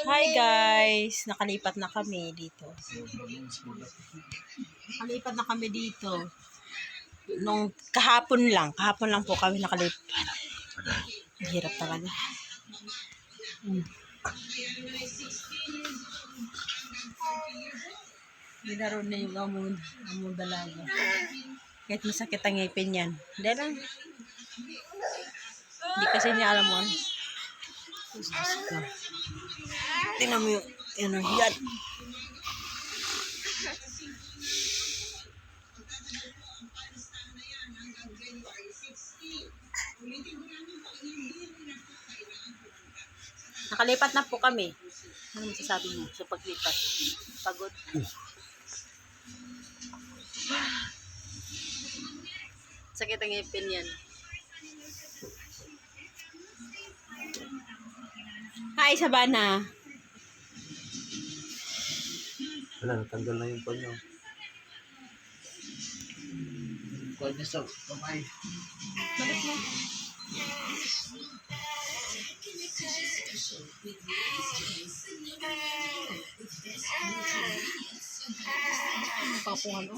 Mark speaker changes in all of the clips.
Speaker 1: Hi guys! Nakalipat na kami dito. Nakalipat na kami dito. Nung kahapon lang, kahapon lang po kami nakalipat. Hirap talaga. Hmm. Nilaro na yung among, among dalaga. Kahit masakit ang ngipin yan. Hindi lang. Hindi kasi niya alam mo. Diyos ko. Tingnan mo yung, yun ang yan. Nakalipat na po kami. Ano masasabi mo sa paglipat? Pagod? Sakit ang ngipin yan. Hi, Sabana.
Speaker 2: Wala, natanggal na yung panyo. Kuha niya sa kamay.
Speaker 1: Balik mo. Papungan mo.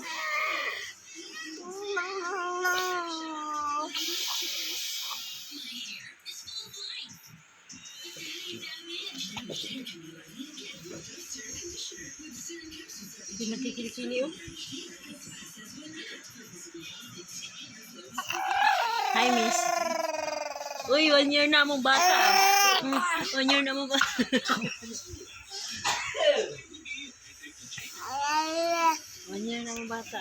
Speaker 1: Hindi magkikilikili oh. Hi, miss. Uy, one year na mong bata. Mm, one year na mong bata. one year na mong bata.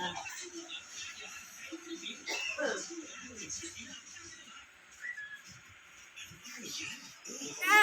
Speaker 1: ah.